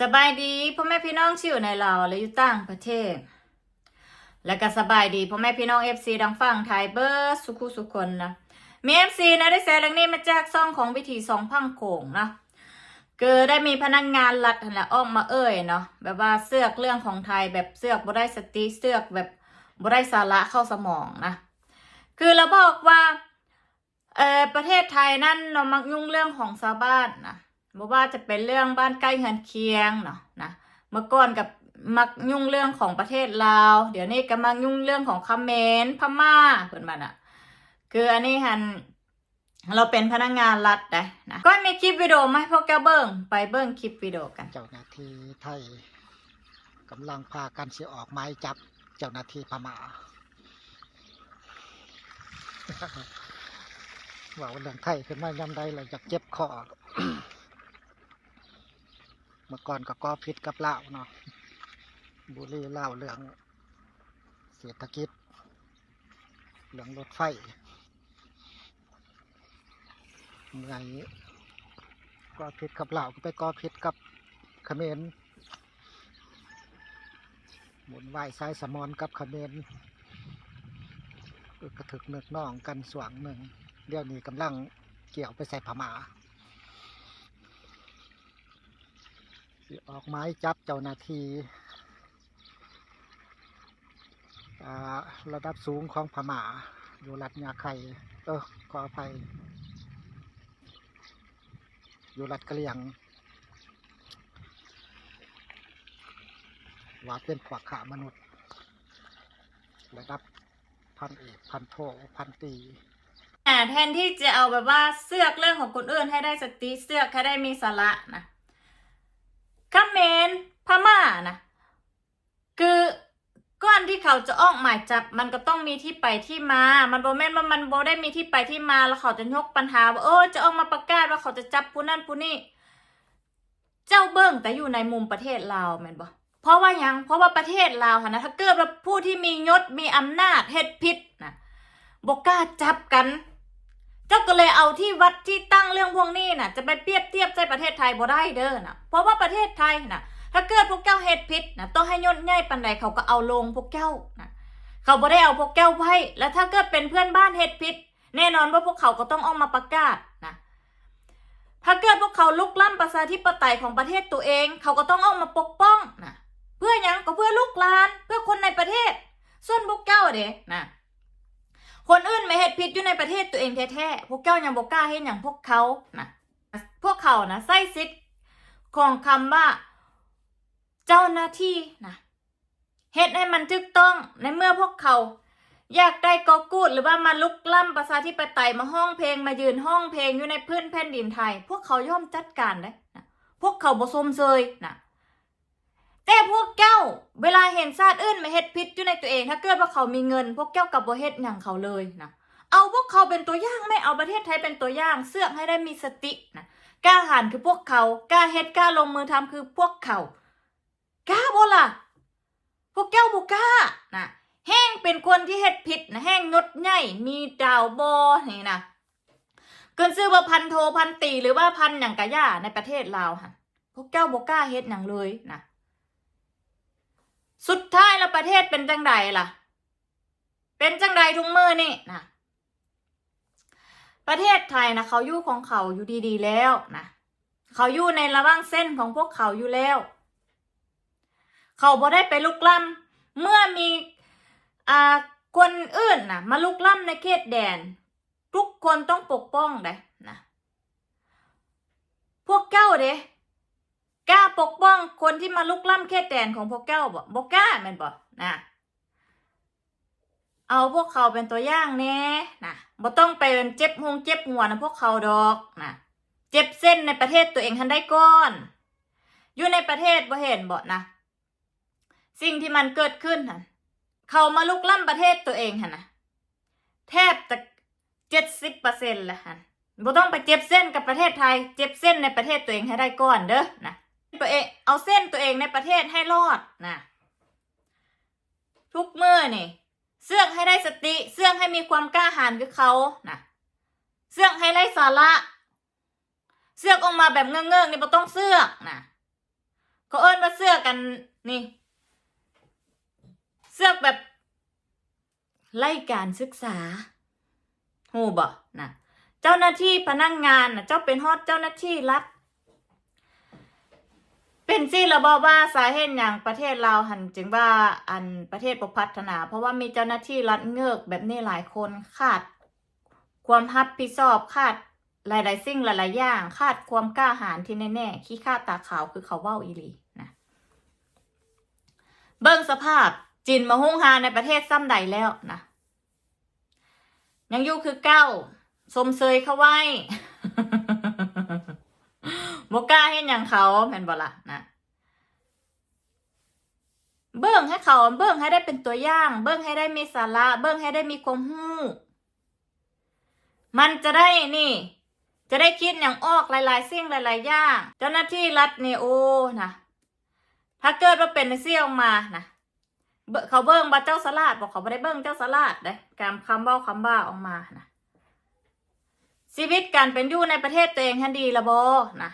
สบายดีพ่อแม่พี่น้องที่อยู่ในลาและอยู่ต่างประเทศ และก็สบายดีพ่อแม่พี่น้องเอฟซีดังฟังไทยเบอร์สุขุสุคนนะมีเอฟซีนะได้แชร์เรื่องนี้มาจากซ่องของวิธีสองพังโขงนะคือได้มีพนักงงานรัฐนั่นและอ้อกมาเอ่ยเนาะแบบว่าเสือกเรื่องของไทยแบบเสือกบ่ได้สติเสือกแบบบ่ได้สาระเข้าสมองนะคือเราบอกว่าเออประเทศไทยนั่นเรามักยุ่งเรื่องของชาวบ้านนะ บ่ว่าจะเป็นเรื่องบ้านใกล้เฮือนเคียงเนาะนะเมื่อก่อนกับมักยุ่งเรื่องของประเทศลาวเดี๋ยวนี้ก็มักยุ่งเรื่องของเขมรพม่าเพิ่นมันอะคืออันนี้หันเราเป็นพนักงานรัฐได้นะก็มีคลิปวิดีโอมาให้พวกแกเบิ้งไปเบิ้งคลิปวิดีโอกัน เจ้าหน้าที่ไทยกำลังพากันเสียออกหมายจับเจ้าหน้าที่พม่าว่าเรื่องไทยขึ้นมายำใดเราอยากเจ็บคอ เมื่อก่อนก็ก่อพิษกับเหล้าเนาะบุรีเหล้าเรื่องเศรษฐกิจเรื่องรถไฟเมื่อนี้ก่อพิษกับเหล้าก็ไปก่อพิษกับเขมรหมุนไหวซ้ายสมอนกับเขมรกระถึกเนือกน่องกันสว่างหนึ่งเดี๋ยวนี้กำลังเกี่ยวไปใส่ผมา สิออกไม้จับเจ้าหน้าที่ระดับสูงของพม่าอยู่รัฐยาไข่เออขออภัยอยู่รัฐกะเหรียงว่าเป็นขวากขามนุษย์ ระดับพันเอกพันโทพันตรีแต่แทนที่จะเอาแบบว่าเสือกเรื่องของคนอื่นให้ได้สติเสือกให้ได้มีสาระนะ เขมรพม่านะคือก้อนที่เขาจะออกหมายจับมันก็ต้องมีที่ไปที่มา มันโบแม่นว่ามันโบได้มีที่ไปที่มาแล้วเขาจะยกปัญหาว่าเออจะออกมาประกาศว่าเขาจะจับผู้นั่นผู้นี่ เจ้าเบิ้งแต่อยู่ในมุมประเทศลาวแม่นบ่เพราะว่ายัง เพราะว่าประเทศลาวค่ะนะถ้าเกิดว่าผู้ที่มียศมีอำนาจเฮ็ดผิดนะบกล้าจับกัน เจ้าก็เลยเอาที่วัดที่ตั้งเรื่องพวกนี้น่ะ จะไปเปรียบเทียบใส่ประเทศไทยบ่ได้เด้อนะเพราะว่าประเทศไทยน่ะ ถ้าเกิดพวกเจ้าเฮ็ดผิดนะต้องให้ยศใหญ่ปันใดเขาก็เอาลงพวกเจ้านะเขาบ่ได้เอาพวกเจ้าไว้แล้วถ้าเกิดเป็นเพื่อนบ้านเฮ็ดผิด แน่นอนว่าพวกเขาก็ต้องออกมาประกาศนะถ้าเกิดพวกเขาลุกล้ำประชาธิปไตยของประเทศตัวเอง เขาก็ต้องออกมาปกป้องนะเพื่อยังก็เพื่อลูกหลาน เพื่อคนในประเทศ ส่วนพวกเจ้าเด้นะ คนอื่นไม่เฮ็ดผิดอยู่ในประเทศตัวเองแท้ๆพวกเจ้ายังบกกล้าเฮ็ดอย่างพวกเขานะพวกเขานะใส่สิทธิ์ของคำว่า เจ้าหน้าที่นะเฮ็ดให้มันถูกต้องในเมื่อพวกเขา อยากได้กอกูดหรือว่ามาลุกล้ำประชาธิปไตยมาห้องเพลงมายืนห้องเพลงอยู่ในพื้นแผ่นดินไทย พวกเขาย่อมจัดการได้นะพวกเขาบ่สมเซยนะ แต่พวกเจ้า เวลาเห็นชาติอื่นมาเฮ็ดผิดอยู่ในตัวเอง ถ้าเกิดว่าเขามีเงิน พวกเจ้ากับบ่เฮ็ดหยังเขาเลยนะเอาพวกเขาเป็นตัวอย่างไม่เอาประเทศไทยเป็นตัวอย่าง เสือกให้ได้มีสตินะกล้าหาญคือพวกเขากล้าเฮ็ดกล้าลงมือทำคือพวกเขากล้าบ่ล่ะพวกเจ้าบ่กล้านะแห้งเป็นคนที่เฮ็ดผิดนะแห้งงดใหญ่มีดาวบอนี่นะเกินซื้อว่าพันโทพันตีหรือว่าพันอย่างกะย่าในประเทศลาวค่ะพวกเจ้าบ่กล้าเฮ็ดหยังเลยนะ สุดท้ายแล้วประเทศเป็นจังใดล่ะ เป็นจังใดทุกมือนี่นะประเทศไทยนะเขาอยู่ของเขาอยู่ดีๆแล้วนะเขาอยู่ในระว่างเส้นของพวกเขาอยู่แล้ว เขาบ่ได้ไปลุกล้ำเมื่อมีอ่าคนอื่นนะมาลุกล้ำในเขตแดน ทุกคนต้องปกป้องได้นะพวกเจ้าเด้ ปกป้องคนที่มาลุกล้ำเขตแดนของพวกเจ้าบ่บกล้าแม่นบ่นะเอาพวกเขาเป็นตัวอย่างแน่นะบ่ต้องไปเป็นเจ็บหงเจ็บหัวนะพวกเขาดอกนะเจ็บเส้นในประเทศตัวเองทันได้ก่อน อยู่ในประเทศบ่เห็นบ่นะสิ่งที่มันเกิดขึ้นฮะเขามาลุกล้ำประเทศตัวเองฮะนะแทบจะเจ็ดสิบเปอร์เซ็นต์ละฮะบ่ต้องไปเจ็บเส้นกับประเทศไทย เจ็บเส้นในประเทศตัวเองให้ได้ก่อนเด้อนะ ตัวเองเอาเส้นตัวเองในประเทศให้รอดนะทุกเมื่อนี่เสื่องให้ได้สติ เสื่องให้มีความกล้าหาญกับเขานะเสื่องให้ไร้สาระ เสื่องออกมาแบบเงื่องๆนี่บ่ต้องเสื่องนะเขาเอิ้นว่าเสื้อกันนี่ เสื้อแบบไล่การศึกษาโหบ่นะเจ้าหน้าที่พนักงงานนะเจ้าเป็นฮอดเจ้าหน้าที่รัฐ เป็นสิระบอว่าสาเหตุอย่างประเทศเราหันจึงว่าอันประเทศบ่พัฒนา เพราะว่ามีเจ้าหน้าที่รัฐเงือกแบบนี้หลายคนขาด ความรับผิดชอบขาดหลายๆสิ่งหลายๆอย่างขาดความกล้าหาญที่แน่ๆขี้ข้าตาขาวคือเขาเว้าอีลีนะเบิ่งสภาพจินมาหุ้งหาในประเทศซ้ำใดแล้วนะยังอยู่คือเก้าสมเซยเขาไว้ บกล้าเห็นอย่างเขาแม่นบ่ละนะเบิ่งให้เขาเบิ่งให้ได้เป็นตัวอย่าง เบิ่งให้ได้มีสาระ เบิ่งให้ได้มีความรู้ มันจะได้นี่ จะได้คิดอย่างออกหลายๆสิ่งหลาย ๆ อย่าง เจ้าหน้าที่รัฐนี่ยโอ้นะถ้าเกิดว่าเป็นเสี่ยออกมานะเขาเบิ่งบาเจ้าสลาดบอกเขาไม่ได้เบิ่งเจ้าสลาดเด้การคำเบ้าคำบ้าออกมานะชีวิตการเป็นอยู่ในประเทศตัวเองหันดีละบอนะ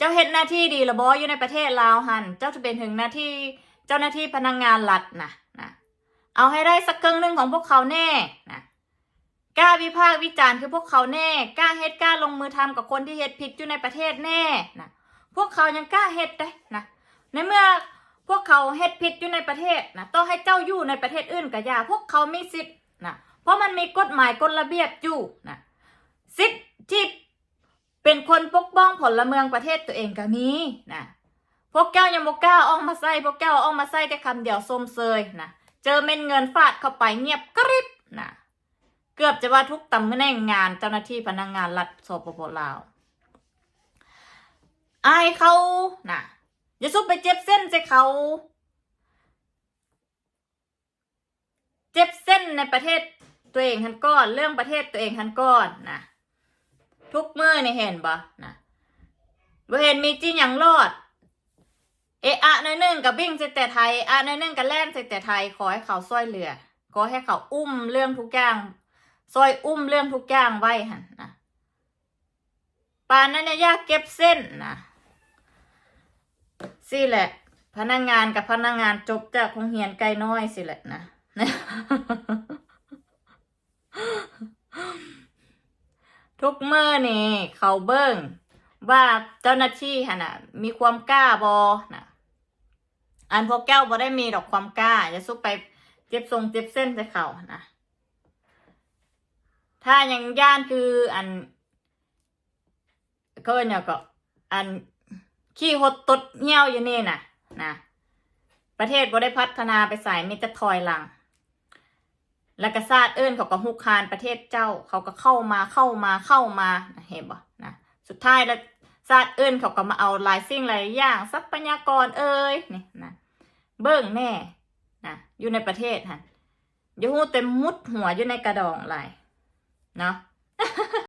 เจ้าเห็นหน้าที่ดีละบออยู่ในประเทศลาวหันเจ้าจะเป็นถึงหน้าที่เจ้าหน้าที่พนักงงานรัฐนะนะเอาให้ได้สักครึ่งหนึ่งของพวกเขาแน่นะกล้าวิพากษ์วิจารณ์คือพวกเขาแน่กล้าเฮ็ดกล้าลงมือทำกับคนที่เฮ็ดผิดอยู่ในประเทศแน่นะพวกเขายังกล้าเฮ็ดได้นะในเมื่อพวกเขาเฮ็ดผิดอยู่ในประเทศนะต้องให้เจ้าอยู่ในประเทศอื่นก็ยาพวกเขามีสิทธิ์นะเพราะมันมีกฎหมายกฎระเบียบอยู่นะสิทธิ์ที่ เป็นคนปกป้องผลเมืองประเทศตัวเองก็มีนะพวกแก้วยังบกกล้าอ้อกมาใส่พวกแก้วอ้อกมาใส่แต่คำเดียวส้มเซยนะเจอเม็นเงินฟาดเข้าไปเงียบกริบนะเกือบจะว่าทุกตำแหน่งงานเจ้าหน้าที่พนักงานรัฐสปปลาวอายเขานะอย่าซุบไปเจ็บเส้นใส่เขา เจ็บเส้นในประเทศตัวเองทันก้อน เรื่องประเทศตัวเองทันก้อนนะ ทุกมือนี่เห็นบ่นะบ่เห็นมีจีหยังรอด เอะอะหน้อยหนึงกับวิ่งใส่แต่ไทยอะหน้อยหนึงกับแล่นใส่แต่ไทยขอให้เขาซอยเหลือขอให้เขาอุ้มเรื่องทุกอย่างซอยอุ้มเรื่องทุกอย่างไว้หันนะปานนั้นเนี่ยยากเก็บเส้นนะสิแหละ พนักงงานกับพนักงงานจบจากคงเฮียนไกลน้อยสิแหละนะ ทุกเมื่อนี่เขาเบิ้งว่าเจ้าหน้าที่ฮะนะมีความกล้าบอนะอันพวกแก้วบ่ได้มีดอกความกล้าอย่าซุกไปเจ็บทรงเจ็บเส้นใส่เขานะถ้ายังย่านคืออันก็เนี่ยก็ อันขี้หดตดเหี่ยวอยู่นี่น่ะนะประเทศบ่ได้พัฒนาไปใส่มีแต่ถอยหลัง แล้วก็ซาดเอิ้นเขาก็ฮุกคานประเทศเจ้า เขาก็เข้ามาเข้ามาเข้ามาเห็นบ่นะสุดท้ายแล้วซาดเอิ้นเขาก็มาเอาลายสิ่งหลายอย่างทรัพยากรเอ้ยนี่นะเบิ่งแน่นะอยู่ในประเทศฮะอย่าฮู้เต็มมุดหัวอยู่ในกระดองหลายเนาะ